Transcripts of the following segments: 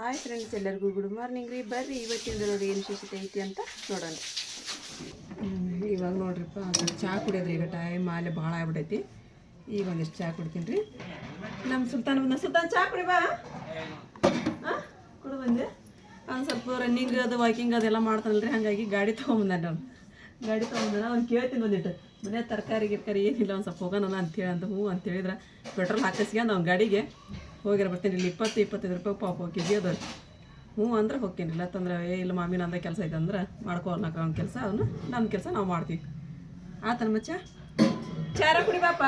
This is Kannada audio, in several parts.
ಹಾಯ್ ಫ್ರೆಂಡ್ಸ್ ಎಲ್ಲರಿಗೂ ಗುಡ್ ಮಾರ್ನಿಂಗ್ ರೀ. ಬರ್ರಿ ಇವತ್ತಿಂದ ನೋಡಿ ಏನು ವಿಶೇಷತೆ ಐತಿ ಅಂತ ನೋಡೋಣ. ಇವಾಗ ನೋಡ್ರಿಪ್ಪ, ಅದು ಚಹಾ ಕುಡಿಯೋದ್ರಿ, ಈಗ ಟೈಮ್ ಆಲೆ ಭಾಳ ಆಗ್ಬಿಟ್ಟೈತಿ ಈಗ ಒಂದಿಷ್ಟು ಚಹಾ ಕುಡ್ತೀನಿ ರೀ. ನಮ್ಮ ಸುಲ್ತಾನ್ ಬಂದ, ಸುಲ್ತಾನ್ ಚಹಾ ಕುಡಿ ಬಾ. ಕುಡಿ ಬಂದೆ. ಅವ್ನು ಸ್ವಲ್ಪ ರನ್ನಿಂಗ್ ಅದು ವಾಕಿಂಗ್ ಅದೆಲ್ಲ ಮಾಡ್ತಾನಲ್ರಿ, ಹಾಗಾಗಿ ಗಾಡಿ ತೊಗೊಂಬಂದಾನ ನಾನು ಗಾಡಿ ತೊಗೊಂಬಂದಾನ, ಅವ್ನು ಕೇಳ್ತೀನಿ ಬಂದಿಟ್ಟು ಮನೆ ತರಕಾರಿ, ಗಿರ್ಕಾರಿ ಏನಿಲ್ಲ ಒಂದು ಸ್ವಲ್ಪ ಹೋಗೋಣ ಅಂತೇಳಿ ಅಂತ ಹ್ಞೂ ಅಂತ ಹೇಳಿದ್ರೆ. ಪೆಟ್ರೋಲ್ ಹಾಕಿಸ್ಕೊಂಡು ಅವ್ನ ಗಾಡಿಗೆ. ಹೋಗಿರ ಬರ್ತೀನಿ. ಇಲ್ಲಿ ಇಪ್ಪತ್ತು ಇಪ್ಪತ್ತೈದು ರೂಪಾಯಿ ಪಾಪ ಕೆ ಜಿ ಅದ. ಹ್ಞೂ ಅಂದ್ರೆ ಹೋಗ್ತೀನಿ. ಇಲ್ಲ ತಂದ್ರೆ ಏ ಇಲ್ಲ ಮಾಮಿ ನಂದ ಕೆಲಸ ಇದೆ ಅಂದ್ರೆ ಮಾಡ್ಕೋ ಅನ್ನಕ ಅವ್ನ ಕೆಲಸ. ಅವನು ನಮ್ಮ ಕೆಲಸ ನಾವು ಮಾಡ್ತೀವಿ. ಆತನ ಮಚ್ಚ? ಚಾರ ಕುಡಿ ಬಾಪ.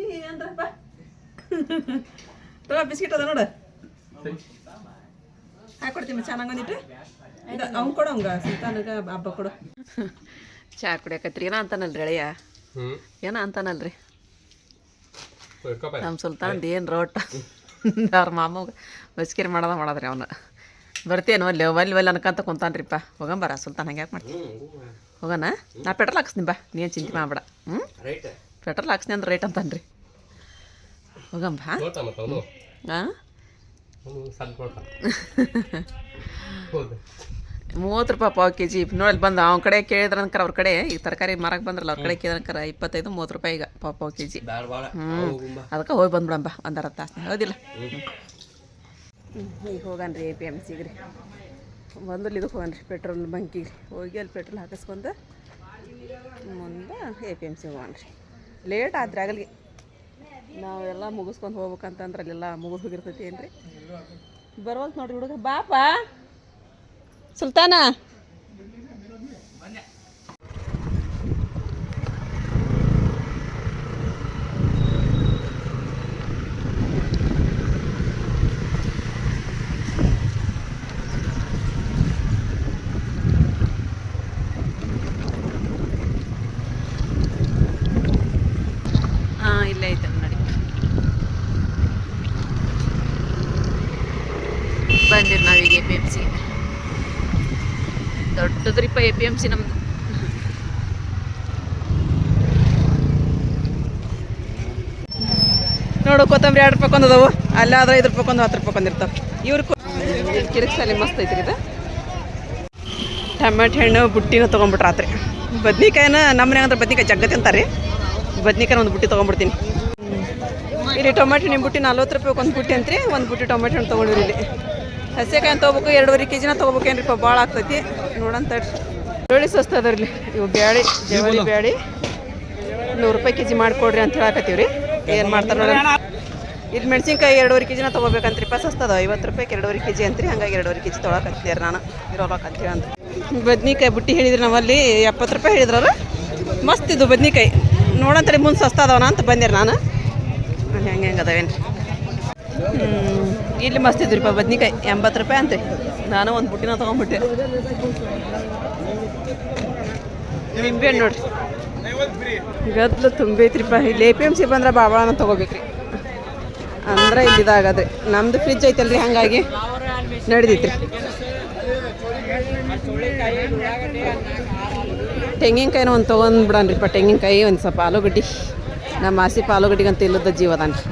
ಈ ಅಂದ್ರಪ್ಪ. ತಗೋ ಬಿಸ್ಕಿಟ್ ಅದ ನೋಡು. ಹಾಕೊಡ್ತೀನಿ ಮಚ್ಚ ನಂಗೊಂದಿಟ್ಟು ಇದು ಅವ್ನು ಕೊಡು ಹಂಗ. ಸುಲ್ತಾನಗ ಹಬ್ಬ ಕೊಡು. ಚಾ ಕುಡಿಯಕತ್ರಿ ಏನೋ ಅಂತಾನಲ್ರಿ ಅಳಿಯ? ಹ್ಞೂ ಏನೋ ಅಂತಾನಲ್ರಿ? ನಮ್ಮ ಸುಲ್ತಾನ್ದು ಏನು ರೋಟ್. ಅವ್ರ ಮಾಮಗೆ ಬಸ್ಕಿರಿ ಮಾಡೋದ ಮಾಡದ್ರಿ ಅವನು. ಬರ್ತೇನು ಅಲ್ಲಿ ಒಲ್ಲಿ ಒಲ್ಲಿ ಅನ್ಕಂತ ಕುಂತಾನ್ರಿಪ್ಪ. ಹೋಗಂಬರ ಸುಲ್ತಾನ್ ಹಂಗೆ ಯಾಕೆ ಮಾಡ್ತೀನಿ ಹೋಗೋಣ ನಾ ಪೆಟ್ರೋಲ್ ಹಾಕ್ಸ್ತೀನಿ ಬಾ ನೀನು ಚಿಂತೆ ಮಾಡಬೇಡ. ಹ್ಞೂ ರೈಟ್ ಪೆಟ್ರೋಲ್ ಹಾಕ್ಸ್ನಿ ಅಂದ್ರೆ ರೇಟ್ ಅಂತಾನ್ರಿ. ಹೋಗಂಬ ಹಾಂ ಮೂವತ್ತು ರೂಪಾಯಿ ಪಾವು ಕೆ ಜಿ ನೋಡಿ ಬಂದು ಅವ್ನ ಕಡೆ ಕೇಳಿದ್ರಂಕರ ಅವ್ರ ಕಡೆ ಈಗ ತರಕಾರಿ ಮಾರಕ್ಕೆ ಬಂದ್ರಲ್ಲ ಅವ್ರ ಕಡೆ ಕೇಳಿದ್ರಂಕರ ಇಪ್ಪತ್ತೈದು ಮೂವತ್ತು ರೂಪಾಯಿ ಈಗ ಪಾವು ಪಾವು ಕೆ ಜಿ ಹ್ಞೂ ಅದಕ್ಕೆ ಹೋಗಿ ಬಂದ್ಬಿಡಂಬ ಒಂದರ ತಾಸು ಹೌದಿಲ್ಲ ಈಗ ಹೋಗನ್ರಿ ಎ ಪಿ ಎಂ ಸಿಗೆ ರೀ. ಬಂದಲ್ಲಿ ಇದಕ್ಕೆ ಹೋಗನ್ರಿ ಪೆಟ್ರೋಲ್ ಬಂಕಿಗೆ ಹೋಗಿ ಅಲ್ಲಿ ಪೆಟ್ರೋಲ್ ಹಾಕಿಸ್ಕೊಂಡು ಮುಂದೆ ಎ ಪಿ ಎಂ ಸಿ ಹೋಗನ್ರಿ. ಲೇಟ್ ಆದ್ರೆ ಆಗಲಿ ನಾವೆಲ್ಲ ಮುಗಿಸ್ಕೊಂಡು ಹೋಗ್ಬೇಕಂತಂದ್ರೆ ಅಲ್ಲೆಲ್ಲ ಮುಗಿದು ಹೋಗಿರ್ತೈತಿ ಏನು ರೀ ಬರೋದು ನೋಡ್ರಿ ಹುಡುಗ. ಬಾಪ! ಸುಲ್ತಾನ ಹಾಂ ಇಲ್ಲೇ ಐತೆ ನೋಡಿ ಬಂದಿರಿ ನಾವೀಗ ಎ ಪಿ ಎಂ ಸಿ ದೊಡ್ಡದ್ರಿಪ್ಪ ಎ ಪಿ ಎಂ ಸಿ ನಮ್ದು. ನೋಡು ಕೊತ್ತಂಬರಿ ಎರಡು ರೂಪಾಯಿ ಕೊಂದದವು ಅಲ್ಲಾದ್ರೆ ಐದು ರೂಪಾಯಿ ಕೊಂದು ಹತ್ತು ರೂಪಾಯಿ ಕೊಂದಿರ್ತಾವ ಇವ್ರು ಕಿರಿಕ್ಸಲ್ಲಿ ಮಸ್ತ್ ಐತ್ರಿ ಇದು. ಟಮಾಟೆ ಹಣ್ಣು ಬುಟ್ಟಿನ ತೊಗೊಂಬಿಟ್ರೆ ರಾತ್ರಿ. ಬದ್ನಿಕಾಯಿನ ನಮ್ಮನೆ ಅಂದ್ರೆ ಬದ್ನಿಕಾಯಿ ಜಗ್ಗತ್ತೆ ಅಂತಾರೆ ಬದ್ನಿಕಾಯಿನ ಒಂದು ಬುಟ್ಟಿ ತೊಗೊಂಡ್ಬಿಡ್ತೀನಿ ಇಲ್ಲಿ ಟೊಮೆಟೊ ನಿಮ್ಮ ಬುಟ್ಟಿ ನಲ್ವತ್ತು ರೂಪಾಯಿ ಒಂದು ಬುಟ್ಟಿ ಅಂತ್ರಿ, ಒಂದು ಬುಟ್ಟಿ ಟೊಮೆಟೊ ಹಣ್ಣು ತೊಗೊಂಡಿರಿ ಇಲ್ಲಿ. ಹಸಿಕಾಯಿ ತೊಗೋಬೇಕು ಎರಡೂವರೆ ಕೆ ಜಿನ ತೊಗೋಬೇಕೇನ್ರಿಪ್ಪ ಭಾಳ ಆಗ್ತೈತಿ. ನೋಡಂತ ಬೆಳ್ಳಿ ಸಸ್ತ ಅದ ಇಲ್ಲಿ ಇವು ಬ್ಯಾಳಿ ಜವಳಿ ಬ್ಯಾಳಿ. ನೂರು ರೂಪಾಯಿ ಕೆ ಜಿ ಮಾಡಿಕೊಡ್ರಿ ಅಂತ ಹೇಳಕತ್ತೀವಿ ರೀ ಏನು ಮಾಡ್ತಾರೆ ನೋಡೋಣ. ಇದು ಮೆಣಸಿನ್ಕಾಯಿ ಎರಡೂವರೆ ಕೆ ಜಿನ ತೊಗೋಬೇಕಂತ್ರಿಪ್ಪ ಸಸ್ತದ ಐವತ್ತು ರೂಪಾಯಿಗೆ ಎರಡೂವರೆ ಕೆ ಜಿ ಅಂತ್ರಿ ಹಂಗಾಗಿ ಎರಡೂವರೆ ಕೆ ಜಿ ತೊಗೊಳಕತ್ತೀರಿ ನಾನು. ಇರೋಲಕಂತೀವಿ ಅಂತ ಬದ್ನಿಕಾಯಿ ಬುಟ್ಟಿ ಹೇಳಿದ್ರಿ ನಾವಲ್ಲಿ ಎಪ್ಪತ್ತು ರೂಪಾಯಿ ಹೇಳಿದ್ರಲ್ಲ? ಮಸ್ತ್ ಇದು ಬದ್ನಿಕಾಯಿ. ನೋಡಂತರಿ ಮುಂದೆ ಸಸ್ತ ಅದಾವನ ಅಂತ ಬಂದಿರಿ ನಾನು. ಹಂಗೆ ಹೆಂಗೆ ಹೆಂಗೆ ಅದಾವೇನು ಇಲ್ಲಿ ಮಸ್ತ್ ಇದ್ರಿ ಬದ್ನಿಕಾಯಿ ಎಂಬತ್ತು ರೂಪಾಯಿ ಅಂತೆ ನಾನು ಒಂದು ಬುಟ್ಟಿನ ತೊಗೊಂಡ್ಬಿಟ್ಟೆ ನಿಂಬೆಹಣ್ಣು ನೋಡ್ರಿ. ಗದ್ಲು ತುಂಬೈತ್ರಿಪ್ಪ ಇಲ್ಲಿ ಎ ಪಿ ಎಂ ಸಿ ಬಂದ್ರೆ ಬಾಬಾಳನ ತೊಗೋಬೇಕ್ರಿ. ಅಂದ್ರೆ ಇಲ್ಲಿ ಇದಾಗದ್ರಿ ನಮ್ದು ಫ್ರಿಜ್ ಐತಲ್ರಿ ಹಂಗಾಗಿ ನಡೆದಿತ್ರಿ. ತೆಂಗಿನಕಾಯಿನ ಒಂದು ತೊಗೊಂಡ್ಬಿಡನ್ರಿಪ್ಪ ತೆಂಗಿನಕಾಯಿ ಒಂದು ಸ್ವಲ್ಪ ಆಲೂಗಡ್ಡಿ. ನಮ್ಮ ಆಸಿಪ ಆಲೂಗಡ್ಡಿಗಂತ ಇಲ್ಲದ ಜೀವದಾನ್ರಿ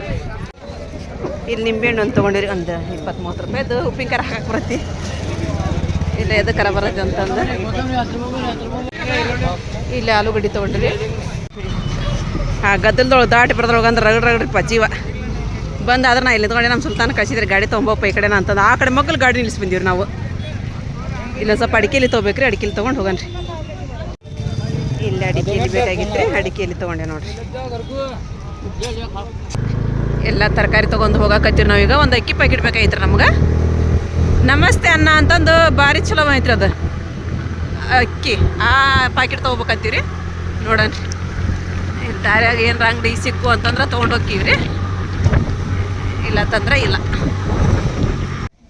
ಇಲ್ಲಿ ನಿಂಬೆಹಣ್ಣು ಒಂದು ತೊಗೊಂಡಿರಿ, ಒಂದು ಇಪ್ಪತ್ತು ಮೂವತ್ತು ರೂಪಾಯಿದು ಉಪ್ಪಿನಕಾಯಿ ಹಾಕಕ್ಕೆ ಬರತ್ತಿ ಇಲ್ಲ ಎದಕ್ಕರ ಬರೋದು ಅಂತಂದು. ಇಲ್ಲಿ ಆಲೂಗಡ್ಡೆ ತೊಗೊಂಡ್ರಿ. ಹಾಂ, ಗದ್ದಲ್ದೊಳಗೆ ದಾಟಿ ಬರೋದ್ರೊಳಗೆ ಅಂದ್ರೆ ರಗಡ್ ರಗಡ್ ಜೀವ ಬಂದು ಆದ್ರೆ ನಾ ಇಲ್ಲಿ ತೊಗೊಂಡೆ ನಮ್ಮ ಸುಲ್ತಾನ ಕಳಿಸಿದ್ರೆ ಗಾಡಿ ತೊಗೊಂಬಪ್ಪ ಈ ಕಡೆನ ಅಂತಂದು. ಆ ಕಡೆ ಮಗ್ಗಲು ಗಾಡಿ ನಿಲ್ಲಿಸಿ ಬಂದೀವಿ ನಾವು. ಇಲ್ಲ, ಸ್ವಲ್ಪ ಅಡಿಕೆಲಿ ತೊಗೋಬೇಕ್ರಿ, ಅಡಿಕೆಲಿ ತೊಗೊಂಡು ಹೋಗನ್ರಿ. ಇಲ್ಲಿ ಅಡಿಕೆಯಲ್ಲಿ ಬೇಕಾಗಿತ್ತು ರೀ ಅಡಿಕೆಲಿ ತೊಗೊಂಡೆ ನೋಡ್ರಿ. ಎಲ್ಲ ತರಕಾರಿ ತೊಗೊಂಡು ನಾವು. ನಾವೀಗ ಒಂದು ಅಕ್ಕಿ ಪ್ಯಾಕೆಟ್ ಬೇಕಾಗಿತ್ತು ನಮ್ಗೆ. ನಮಸ್ತೆ ಅನ್ನ ಅಂತಂದು ಭಾರಿ ಚಲೋ ಐತ್ರಿ ಅದು. ಅಕ್ಕಿ. ಆ ಪ್ಯಾಕೆಟ್ ತೊಗೋಬೇಕಂತೀವಿ ನೋಡೋಣ. ದಾರ್ಯಾಗ ಏನಾರ ಅಂಗಡಿ ಸಿಕ್ಕು ಅಂತಂದ್ರೆ ತೊಗೊಂಡು ರೀ ಇಲ್ಲ ತಂದ್ರೆ ಇಲ್ಲ.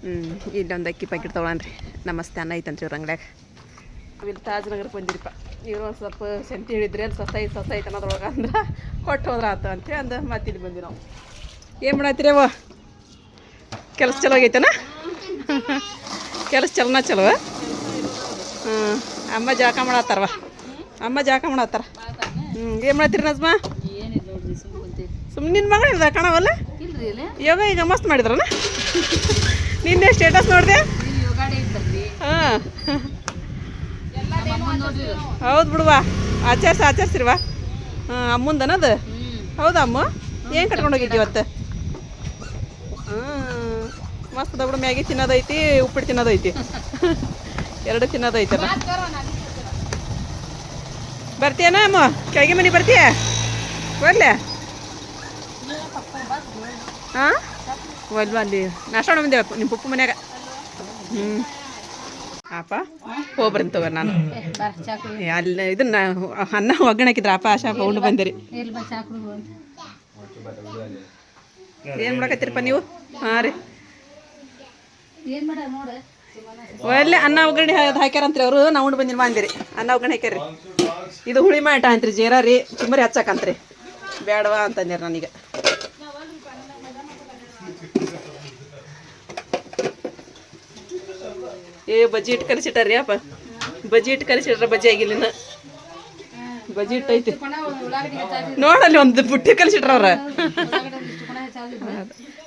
ಹ್ಞೂ ಇಲ್ಲೊಂದು ಅಕ್ಕಿ ಪ್ಯಾಕೆಟ್ ತೊಗೊಳನ್ರಿ. ನಮಸ್ತೆ ಅನ್ನ ಐತಂತ್ರಿ ಇವ್ರ ಅಂಗಡ್ಯಾಗ. ಇಲ್ಲಿ ತಾಜ್ ನಗರಕ್ಕೆ ಬಂದಿರಿಪ್ಪ. ಇವ್ರು ಒಂದು ಸ್ವಲ್ಪ ಸೆಂತಿ ಹೇಳಿದ್ರೆ ಅಲ್ಲಿ ಸಸ್ತ ಅನ್ನೋದ್ರೊಳಗೆ ಅಂದ್ರೆ ಕೊಟ್ಟು ಹೋದ್ರೆ ಆತು ಅಂತೇಳಿ ಅಂದ ಮತ್ತೆ ಇಲ್ಲಿ ಬಂದಿ ನಾವು. ಏನು ಮಾಡತ್ತೀರಿ ಅವ ಕೆಲಸ ಚಲೋ ಆಗೈತನ? ಕೆಲಸ ಚಲೋನ ಚಲೋ? ಹ್ಞೂ ಅಮ್ಮ ಜಾಕ ಮಾಡತ್ತಾರವ ಅಮ್ಮ ಜಾಕ ಮಾಡತ್ತಾರ? ಹ್ಞೂ ಏನು ಮಾಡತ್ತೀರಿ ನಜ್ಮ? ಸುಮ್ಮನೆ ನಿನ್ನ ಮಗಳು ಇರ್ದ ಕಾಣವಲ್ಲ? ಯೋಗ ಈಗ ಮಸ್ತ್ ಮಾಡಿದ್ರನ? ನಿನ್ನೆ ಸ್ಟೇಟಸ್ ನೋಡಿದೆ? ಹಾಂ. ಹೌದು ಬಿಡುವ ಆಚರಿಸಿ ಆಚರಿಸಿರ್ವಾ. ಹಾಂ ಅಮ್ಮಂದನದು ಹೌದಾ ಅಮ್ಮ? ಏನು ಕಟ್ಕೊಂಡು ಹೋಗಿದ್ದೆ ಇವತ್ತು? ಹಾಂ ಮಸ್ತ್ ಬಿಡು ಮ್ಯಾಗಿ ತಿನ್ನೋದೈತಿ ಉಪ್ಪಿಟ್ಟು ತಿನ್ನೋದೈತಿ. ಎರಡು ತಿನ್ನೋದೈತಲ್ಲ. ಬರ್ತೀಯನ ಅಮ್ಮ? ಕೆಳಗೆ ಮನೆ ಬರ್ತೀಯ? ಬರ್ಲೆ ಹಾಂ? ಒಲ್ವ ಅಲ್ಲಿ. ನಾಷ್ಟ ಬಂದೇವ ನಿಮ್ಮ ಪುಪ್ಪು ಮನ್ಯಾಗ. ಹ್ಞೂ ಅಪ್ಪ ಹೋಗ್ಬರ್ತೀನಿ ತಗೋ ನಾನು. ಅಲ್ಲ ಇದನ್ನ ಅನ್ನ ಒಗ್ಗಣಕಿದ್ರ ಅಪ್ಪ ಆಶಾ ಉಂಡು ಬಂದಿರಿ. ಏನು ಮಾಡಕತ್ತೀರಪ್ಪ ನೀವು? ಹಾಂ ರೀ. ಏನ್ ಮಾಡ ನೋಡ. ಒಳ್ಳೆ ಅನ್ನ ಒಗ್ಗರಣೆ ಹಾಕ್ಯಾರಂತ್ರಿ ಅವರು. ನಾವು ಉಂಡು ಬಂದಿನ ಬಂದಿರಿ ಅನ್ನ ಒಗ್ಗರಣೆ ಹಾಕ್ಯಾರಿ ಇದು ಹುಳಿ ಮಾಟ ಅಂತ್ರಿ ಜೀರಾ ರೀ. ಚುಮ್ಮರಿ ಹಚ್ಚಕಂತ್ರಿ ಬೇಡವಾ ಅಂತಂದಿರ ನನಗೆ ಏ ಬಜ್ಜಿ ಇಟ್ಟು ಕಲಿಸಿಟ್ಟಾರಿ ಅಪ್ಪ. ಬಜ್ಜಿ ಇಟ್ಟು ಕಲಿಸಿಟ್ರ ಬಜ್ಜಿ ಆಗಿಲ್ಲ. ಬಜ್ಜಿ ಇಟ್ಟು ಐತಿ. ನೋಡಲ್ಲಿ ಒಂದು ಬುಟ್ಟಿ ಕಲಿಸಿಟ್ರ ಅವ್ರ.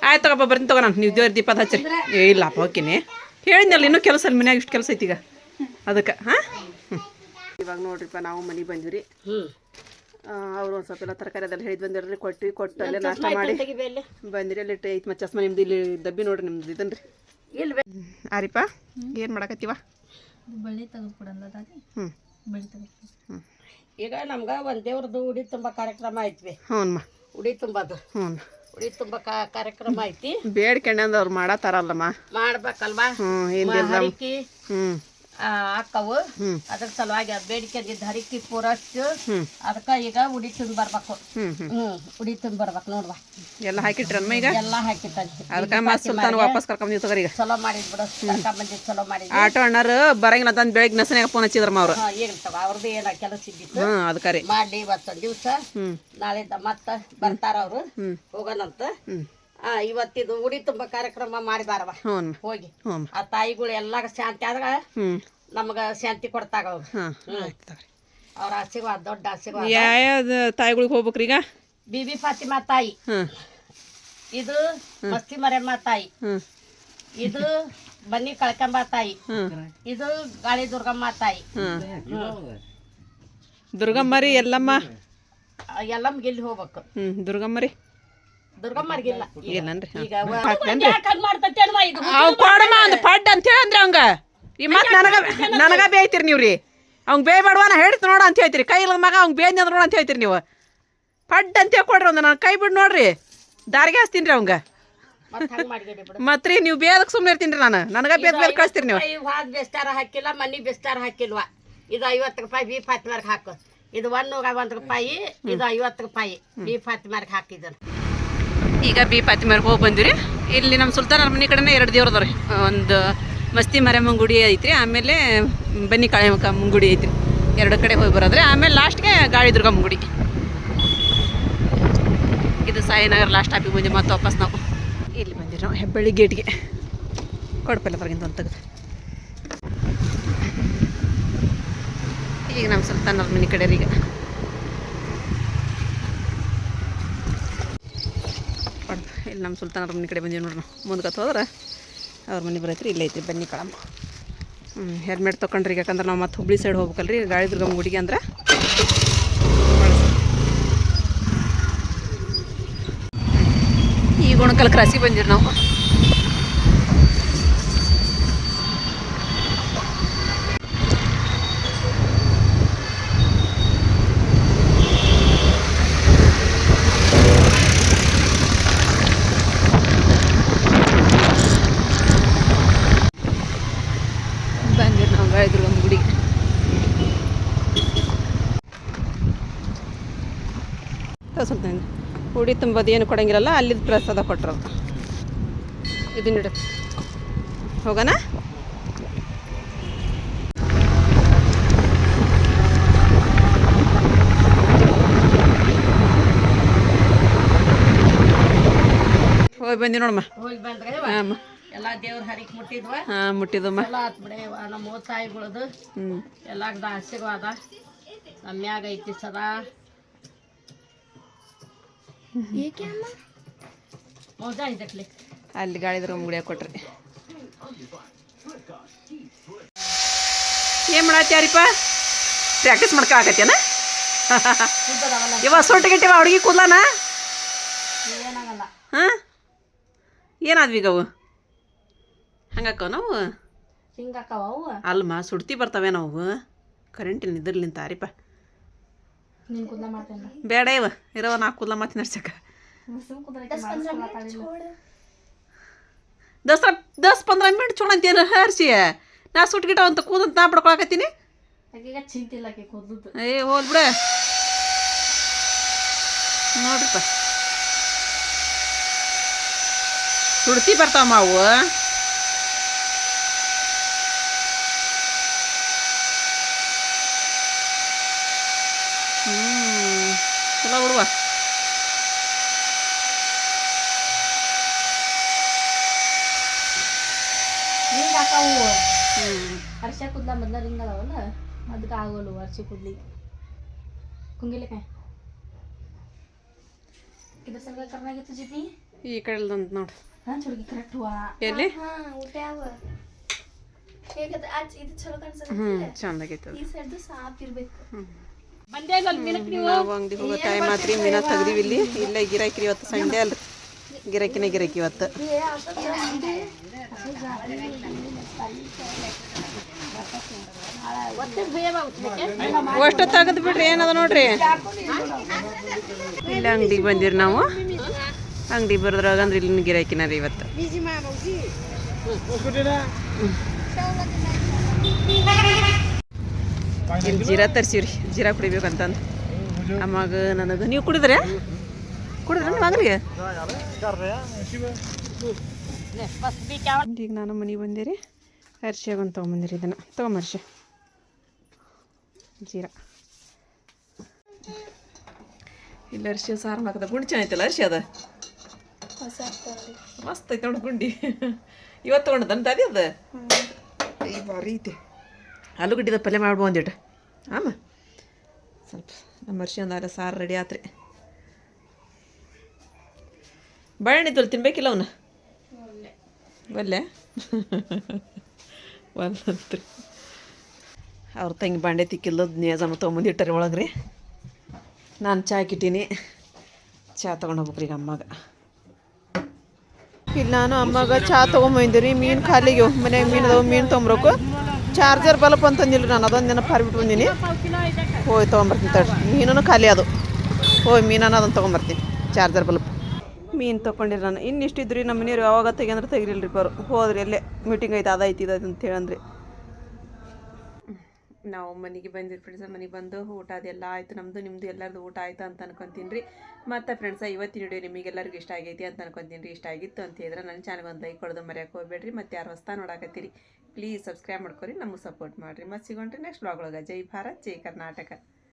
ಆಯ್ತು ತಗೋಪ್ಪ ಬರ್ತೀನಿ ತಗೋ ನಾನು. ನೀವು ದೇವ್ರ ದೀಪದ ಹಚ್ಚಿರಿ ಏ ಇಲ್ಲಪ್ಪ ಓಕೆನೆ ಹೇಳಿದ್ನಲ್ಲ ಇನ್ನೂ ಕೆಲಸ ಅಲ್ಲಿ ಮನ್ಯಾಗ ಇಷ್ಟು ಕೆಲಸ ಐತಿ ಈಗ. ಅದಕ್ಕೆ ಹಾಂ? ಇವಾಗ ನೋಡ್ರಿಪ್ಪ ನಾವು ಮನೆಗೆ ಬಂದ್ವಿ ಅವ್ರು ಒಂದು ಸ್ವಲ್ಪ ಎಲ್ಲ ತರಕಾರಿ ಅದೆಲ್ಲ ಹೇಳಿದ್ ಬಂದಿರ್ರಿ ಕೊಟ್ಟು ಕೊಟ್ಟು ಅಲ್ಲೇ ನಾಷ್ಟ ಮಾಡಿ. ಬಂದಿರಿ ಅಲ್ಲಿ ಇಟ್ಟು ಐತೆ ಮತ್ತೆ ಚಸ್ಮಾ ನಿಮ್ದು ಇಲ್ಲಿ ಡಬ್ಬಿ ನೋಡ್ರಿ ನಿಮ್ದು ಇದನ್ರಿ. ಇಲ್ಲಿ ಆರಿಪ್ಪ ಏನು ಮಾಡಕತ್ತೀವ? ಬಳ್ಳಿ ತೆಗೆದುಕೊಡಂದಾಗಿ ಹ್ಞೂ ಬಳ್ಳಿ ತೆಗೆದು ಹ್ಞೂ ಈಗ ನಮ್ಗೆ ಒಂದು ದೇವ್ರದ್ದು ಉಡಿ ತುಂಬ ಕಾರ್ಯಕ್ರಮ ಐತ್ವಿ ಹ್ಞೂಮ್ಮ ಉಡಿ ತುಂಬದು. ಹ್ಞೂ ಉಡಿ ತುಂಬ ಕಾರ್ಯಕ್ರಮ ಐತಿ. ಬೇಡ್ಕಂಡು ಅಂದ್ರೆ ಅವ್ರು ಮಾಡತಾರಲ್ಲಮ್ಮ ಮಾಡ್ಬೇಕಲ್ವಾ ಹ್ಮ್ ಹ್ಮ್. ಅಕ್ಕವು ಅದ್ರ ಸಲುವಾಗಿ ಬೇಡಿಕೆ ಬೇಡಿಕೆದಿದ್ದ ಹರಿಕಿ ಪೂರಷ್ಟು ಅದಕ್ಕೆ ಈಗ ಉಡಿ ತುಂಬ ಬರ್ಬೇಕು. ಹ್ಞೂ ಉಡಿ ತುಂಬ ಬರ್ಬೇಕು ನೋಡ್ವಾ. ಎಲ್ಲ ಹಾಕಿಟ್ರಮ್ಮ ಈಗ? ಎಲ್ಲ ಹಾಕಿತ್ತಂತೆ ಅದಕ್ಕೆ ಮಸ್ತ್ ಸುಲ್ತಾನ್ ವಾಪಸ್ ಕರ್ಕೊಂಬಂದಿವಿ ತಗೋರಿ ಈಗ. ಚಲೋ ಮಾಡಿದ್ ಬಿಡ ಕರ್ಕೊಂಬಂದಿದ್ದು ಚಲೋ ಮಾಡಿ ಆಟೋ ಅಣ್ಣರು ಬರಂಗಿಲ್ಲ ಅಂತ ಬೆಳಗ್ಗೆ ನಸನ್ಯಾಗ ಫೋನ್ ಹಚ್ಚಿದ್ರಮ್ಮ ಅವ್ರು. ತಗೋ ಅವ್ರದ್ದು ಏನ ಕೆಲಸ ಇದ್ದಿತ್ತು. ಹ್ಞೂ ಅದಕ್ಕೆ ರೀ ಮಾಡಿ ಇವತ್ತೊಂದ್ ದಿವ್ಸ. ನಾಳೆ ಮತ್ತ ಬರ್ತಾರ ಅವರು. ಹೋಗೋಣಂತ. ಹ್ಞೂ ಆ, ಇವತ್ತಿದು ಉಡಿ ತುಂಬ ಕಾರ್ಯಕ್ರಮ ಮಾಡಿದಾರವ ಹ್ಞೂ ಹೋಗಿ. ಹ್ಞೂ ಆ ತಾಯಿಗಳು ಎಲ್ಲ ಶಾಂತಿ ಆದಾಗ ಹ್ಞೂ. ನಮ್ಗೆ ಶಾಂತಿ ಕೊಡ್ತಾಗ ಅವ್ರು. ಹಾಂ. ಅವ್ರ ಆಶೀರ್ವಾದ ದೊಡ್ಡ ಆಶೀರ್ವಾದ. ಯಾವ ತಾಯಿಗಳಿಗೆ ಹೋಗ್ಬೇಕ್ರಿ ಈಗ? ಬಿಬಿ ಫಾತಿಮಾ ತಾಯಿ. ಹಾಂ ಇದು ಮಸ್ತಿ ಮರಮ್ಮ ತಾಯಿ. ಇದು ಬನ್ನಿ ಕಳ್ಕಂಬ ತಾಯಿ. ಇದು ಗಾಳಿ ದುರ್ಗಮ್ಮ ತಾಯಿ. ದುರ್ಗಮ್ಮರಿ ದುರ್ಗಮ್ಮ ರೀ ಎಲ್ಲಮ್ಮ? ಗೆಲ್ಲಿ ಇಲ್ಲಿ ಹೋಗ್ಬೇಕು? ಹ್ಞೂ ದುರ್ಗಮ್ಮ ರೀ. ದುರ್ಗಮ್ಮರ್ಗಿಲ್ಲ ಇಲ್ಲನ್ರಿ ಈಗ ಅವ್ ಕೊಡಮ್ಮ ಒಂದು ಪಡ್ ಅಂತ ಹೇಳಂದ್ರಿ ಅವಂಗ. ಈ ಮತ್ತೆ ನನಗ ನನಗ? ಬೇಯ್ತೀರಿ ನೀವು ರೀ ಅವ್ನ್ ಬೇಯ್ಬೇಡವ ನಾ ಹೇಳ್ತು ನೋಡ ಅಂತ ಹೇಳ್ತೀರಿ. ಕೈ ಇಲ್ಲದ ಮಗ ಅವ್ನ್ ಬೇಯ್ದು ನೋಡ ಅಂತ ಹೇಳ್ತೀರಿ ನೀವು. ಪಡ್ ಅಂತ ಹೇಳಿ ಕೊಡ್ರಿ ಒಂದು ನಾನು ಕೈ ಬಿಡು ನೋಡ್ರಿ. ದಾರಿಗೆ ಹಚ್ತೀನಿ ರೀ ಅವಂಗ ಮತ್ರಿ ನೀವು ಬೇದಕ್ಕೆ ಸುಮ್ಮನೆ ಇರ್ತೀನಿ ರೀ ನಾನು. ನನಗ ಬೇದ್ ಬೇದ ಕಳಿಸ್ತೀರಿ ನೀವು. ಹಾದ್ ಬೆಸ್ತಾರ ಹಾಕಿಲ್ಲ ಮನಿ ಬೆಸ್ತಾರ ಹಾಕಿಲ್ವ? ಇದು ಐವತ್ತು ರೂಪಾಯಿ ಬಿ ಮಾರ್ಕ್ ಹಾಕು. ಇದು ಒಂದು ಒಂದು ರೂಪಾಯಿ ಇದು ಐವತ್ತು ರೂಪಾಯಿ ಬಿ ಮಾರ್ಕ್ ಹಾಕಿದ್ರು ಈಗ ಬಿ ಪಾತಿ ಮರಕ್ಕೆ ಹೋಗಿ ಬಂದಿರಿ ಇಲ್ಲಿ ನಮ್ಮ ಸುಲ್ತಾನ ಅರಮನೆ ಕಡೆನೇ ಎರಡು ದೇವ್ರು ರೀ ಒಂದು ಮಸ್ತಿ ಮರಮ್ಮನ ಗುಡಿ ಐತ್ರಿ. ಆಮೇಲೆ ಬನ್ನಿ ಕಾಳಿಮಕ್ಕಮ್ಮನ ಗುಡಿ ಐತ್ರಿ. ಎರಡು ಕಡೆ ಹೋಗಿ ಬರೋದ್ರಿ. ಆಮೇಲೆ ಲಾಸ್ಟ್ಗೆ ಗಾಳಿ ದುರ್ಗಮ್ಮ ಗುಡಿ ಇದು ಸಾಯಿನಗರ ಲಾಸ್ಟ್ ಸ್ಟಾಪಿಗೆ ಬಂದಿ ಮತ್ತೆ ವಾಪಸ್ ನಾವು. ಇಲ್ಲಿ ಬಂದಿರಿ ನಾವು ಹೆಬ್ಬಳ್ಳಿ ಗೇಟ್ಗೆ ಕೊಡಪಲ್ಲ ಹೊರಗಿಂದ ಒಂದು ತೆಗೆದು. ಈಗ ನಮ್ಮ ಸುಲ್ತಾನ ಅರಮನೆ ಕಡೆ ಈಗ ಕೊಡ್- ಇಲ್ಲಿ ನಮ್ಮ ಸುಲ್ತಾನ್ ಅವ್ರ ಮನೆ ಕಡೆ ಬಂದೀವಿ ನೋಡ್ರಿ ನಾವು. ಮುಂದ್ಕತ್ ಹೋದ್ರೆ ಅವ್ರ ಮನೆ ಬರೈತ್ರಿ, ಇಲ್ಲೇ ಐತ್ರಿ, ಬನ್ನಿ ಕಳಮ್ಮ. ಹ್ಞೂ ಹೆಲ್ಮೆಟ್ ತೊಗೊಂಡ್ರಿ ಯಾಕಂದ್ರೆ ನಾವು ಮತ್ತೆ ಹುಬ್ಳಿ ಸೈಡ್ ಹೋಗ್ಬೇಕಲ್ರಿ, ಗಾಳಿ ದುರ್ಗಮ್ಮ ಗುಡಿಗೆ ಅಂದ್ರೆ. ಈ ಗುಣಕಲ್ ಕ್ರಾಸಿಗೆ ಬಂದಿರಿ ನಾವು ಬಂದಿರಿ ನಾವು ಗಾಳಿ ದುರ್ಗಮ್ಮ ಗುಡಿಗೆ ಸ್ವಲ್ಪ ಹುಡಿ ತುಂಬೋದು ಏನು ಕೊಡಂಗಿರಲ್ಲ ಅಲ್ಲಿದ್ದು ಪ್ರಸಾದ ಕೊಟ್ಟರು ಇದನ್ನ ಇಡ ಹೋಗೋಣ? ಹೋಗಿ ಬಂದಿ ನೋಡಮ್ಮ. ಹೋಗಿ ಬಂದ್ರೆ ಹಾಂ ಎಲ್ಲ ದೇವ್ರ ಹರಿಕ್ ಮುಟ್ಟಿದ್ವ. ಹಾಂ ಮುಟ್ಟಿದಮ್ಮ. ಎಲ್ಲ ಆತ್ ಬಿಡೆ ನಮ್ಮ ಸಾಯಿಗಳದು ಎಲ್ಲಾರ್ದ ಆಶೀರ್ವಾದ. ನಮ್ಮ ಮ್ಯಾಗ ಐತಿ ಸದಾ. ಅಲ್ಲಿ ಗಾಳಿದ ರೂಮ್ ಗುಡಿಯಾಗ ಕೊಟ್ರಿ. ಏನು ಮಾಡತ್ಯಾರಿಪ್ಪ ಪ್ರಾಕ್ಟೀಸ್ ಮಾಡ್ಕೊಳಕತ್ತೇನ ಇವ ಸೊಟ್ಟಿಗಿಟ್ಟಿವ ಹುಡುಗಿ ಕೂದ್ಲಾನ? ಏನಾಗಲ್ಲ. ಹಾಂ? ಏನಾದ್ವಿ ಈಗ ಅವು? ನಾವು? ಹಿಂಗಾಕವ ಅವು? ಅಲ್ಮ ಸುಡ್ತಿ ಬರ್ತಾವೆ ನಾವು ಕರೆಂಟಿನ ನಿದ್ರಲಿಂತ ಆರಿಪ ನೀನ್ ಕುದ್ಲ ಮಾಡ್ತೇನೆ ಬೇಡ ಇವ ಇರವ ನಾಲ್ಕು ಕೂದ್ಲ ಮಾತಿ ನಡ್ಸಕ್ಕ ದಸರಾ ದಸ್ ದಸ್ ಪಂದ್ರ ಮಿನಿಟ್ ಚೊಣಂತೀರ ಹರ್ಸಿ ನಾ ಸುಟ್ಗಿಟ್ಟ ಅಂತ ಕೂದಂತ ನಾ ಬಡ್ಕೊಳಕತ್ತೀನಿ? ಏ ಹೋಲ್ ಬಿಡ. ನೋಡ್ರಿಪ್ಪ. ಸುಡ್ತಿ ಬರ್ತಾವ ಮಾವು. ಹ್ಞೂ ಚಲೋ ಬಿಡುವ ಹ್ಞೂ ಹರ್ಷ ಕುದ್ಲ ಮೊದ್ಲ ರಿಂಗ್ ಅದಾವಲ್ಲ ಅದಕ್ಕೆ ಆಗೋಲ್ಲ ಅರ್ಶಿ ಕುದ್ಲಿ. ಕುಂಗಿಲೆ ಕಾಯ್ ಇದ್ರ ಸಂಗ ಕರ್ನಾಗಿತ್ತು ಜಿಪಿ ಈ ಕಡೆಲ್ದಂತ ನೋಡಿ. ಹಾಂ ಚುಡುಗಿ ಕರೆಕ್ಟ್ ಹೂವ. ಎಲ್ಲಿ? ಹ್ಞೂ ಚಂದಾಗೈತೆ ಈ ಸೈಡ್ದು ಸಾಪ್ ಇರ್ಬೇಕು. ಮಿನಕ್ ನೀವು? ಹೋಗೋ ಟೈಮ್ ಮಾತ್ರ ಮೀನ ತೆಗ್ದಿವಿ ಇಲ್ಲಿ. ಇಲ್ಲೇ ಗಿರಾಕಿ ಇವತ್ತು ಸಂಡೆ ಅಲ್ರಿ. ಗಿರಾಕಿನ ಗಿರಾಕಿ ಇವತ್ತು. ಅಷ್ಟು ತೆಗೆದು ಬಿಡ್ರಿ ಏನದ ನೋಡ್ರಿ? ಇಲ್ಲಿ ಅಂಗಡಿಗೆ ಬಂದಿರಿ ನಾವು. ಅಂಗಡಿ ಬರೋದ್ರಾಗ ಅಂದ್ರೆ ಇಲ್ಲಿನ ಗಿರಾಕಿನ ರೀ ಇವತ್ತು ಇಲ್ಲಿ ಜೀರಾ ತರಿಸೀವ್ರಿ ಜೀರಾ ಕುಡಿಬೇಕಂತಂದು. ಅಮ್ಮಾಗ ನನಗೆ, ನೀವು ಕುಡಿದ್ರೆ? ಕುಡಿದ್ರೆ ಮಗಳಿಗೆ ಈಗ ನಾನು ಮನೆಗೆ ಬಂದಿರಿ. ಅರ್ಶಿಯಾಗ ಒಂದು ತೊಗೊಂಬಂದಿರಿ ಇದನ್ನು. ತೊಗೊಂಬರ್ಷಿ ಜೀರಾ. ಇಲ್ಲ ಅರ್ಶಿ ಸಾರು ಹಾಕದ ಗುಂಡಿ ಚೆನ್ನಾಗಿತ್ತಲ್ಲ ಅರ್ಶಿ ಅದ ಮಸ್ತ್ ಐತೆ ನೋಡಿ ಗುಂಡಿ. ಇವತ್ತು ತೊಗೊಂಡದಂತ ಅದೇ ಅದ ಈ ಬಾರಿ ಐತೆ. ಆಲೂಗಡ್ಡಿದ ಪಲ್ಯ ಮಾಡ್ಬೋ ಒಂದಿಟ್ಟು ಆಮ. ಸ್ವಲ್ಪ ನಮ್ಮ ಅರ್ಶಿ ಒಂದಾರ ಸಾರು ರೆಡಿ ಆತ್ರಿ. ಬಾಳೆಹಣ್ಣು ಇದ್ದಲ್ಲ ತಿನ್ಬೇಕಿಲ್ಲ ಅವನು? ಒಲ್ಲೆ. ಒಲ್ಲಂತ್ರಿ. ಅವ್ರ ತಂಗಿ ಬಾಂಡೆ ತಿಕ್ಕಿಲ್ಲದ ನೇಜಾಮ ತೊಗೊಂಬಂದು ಇಟ್ಟರೆ ಒಳಗೆ ರೀ ನಾನು ಚಾ ಕಿಟ್ಟೀನಿ ಚಾ ತೊಗೊಂಡು ಹೋಗ್ಬೇಕ್ರಿ ಈಗ ಅಮ್ಮಗೆ. ಇಲ್ಲಿ, ನಾನು ಅಮ್ಮಗೆ ಚಹಾ ತೊಗೊಂಬಂದಿರಿ ಮೀನು ಖಾಲಿಗೆ ಮನ್ಯಾಗ ಮೀನು ಅದಾವ, ಮೀನು ತೊಗೊಂಬರ್ಬೇಕು ಚಾರ್ಜರ್ ಬಲ್ಪ್ ಅಂತಂದಿಲ್ಲ ನಾನು, ಅದೊಂದು ದಿನ ಪಾರ್ಬಿಟ್ಟು ಬಂದೀನಿ. ಹೋಯ್, ತೊಗೊಂಬರ್ತೀನಿ ತಡ್ರಿ. ಮೀನೂ ಖಾಲಿ ಅದು. ಹೋಯ್ ಮೀನನ್ನ ಅದನ್ನು ತೊಗೊಂಬರ್ತೀನಿ. ಚಾರ್ಜರ್ ಬಲ್ಪ್ ಮೀನು ತೊಗೊಂಡಿರಿ ನಾನು. ಇನ್ನಿಷ್ಟಿದ್ರಿ ನಮ್ಮ ಮನೆಯವ್ರು ಯಾವಾಗ ತೆಗೆಂದ್ರೆ ತೆಗಿರಿಲ್ರಿ ಬರು ಹೋದ್ರಿ ಎಲ್ಲೇ ಮೀಟಿಂಗ್ ಐತೆ ಅದೈತಿ ಇದು ಅಂತ ಹೇಳಂದ್ರಿ. ನಾವು ಮನೆಗೆ ಬಂದಿರಿ ಫ್ರೆಂಡ್ಸ್ ಮನೆಗೆ ಬಂದು ಊಟ ಅದೆಲ್ಲ ಆಯಿತು. ನಮ್ಮದು ನಿಮ್ಮದು ಎಲ್ಲರದು ಊಟ ಆಯಿತು ಅಂತ ಅನ್ಕೊಂತೀನಿ ರೀ. ಮತ್ತು ಫ್ರೆಂಡ್ಸ ಇವತ್ತಿನ ವಿಡಿಯೋ ನಿಮಗೆಲ್ಲರಿಗೂ ಇಷ್ಟ ಆಗೈತಿ ಅಂತ ಅನ್ಕೊತೀನಿ ರೀ. ಇಷ್ಟ ಆಗಿತ್ತು ಅಂತ ಹೇಳಿದ್ರೆ ನನ್ನ ಚಾನಲ್ಗೆ ಒಂದು ಲೈಕ್ ಕೊಡೋದು ಮರೆಯೋಕೆ ಹೋಗ್ಬೇಡ್ರಿ. ಮತ್ತು ಯಾರು ಹೊಸ್ತಾ ನೋಡಾಕತ್ತೀರಿ? ಪ್ಲೀಸ್ ಸಬ್ಸ್ಕ್ರೈಬ್ ಮಾಡ್ಕೊರಿ, ನಮಗೆ ಸಪೋರ್ಟ್ ಮಾಡಿರಿ. ಮತ್ತು ಸಿಗೋಣ್ರಿ ನೆಕ್ಸ್ಟ್ ಬ್ಲಾಗ್ ಒಳಗೆ. ಜೈ ಭಾರತ್, ಜೈ ಕರ್ನಾಟಕ.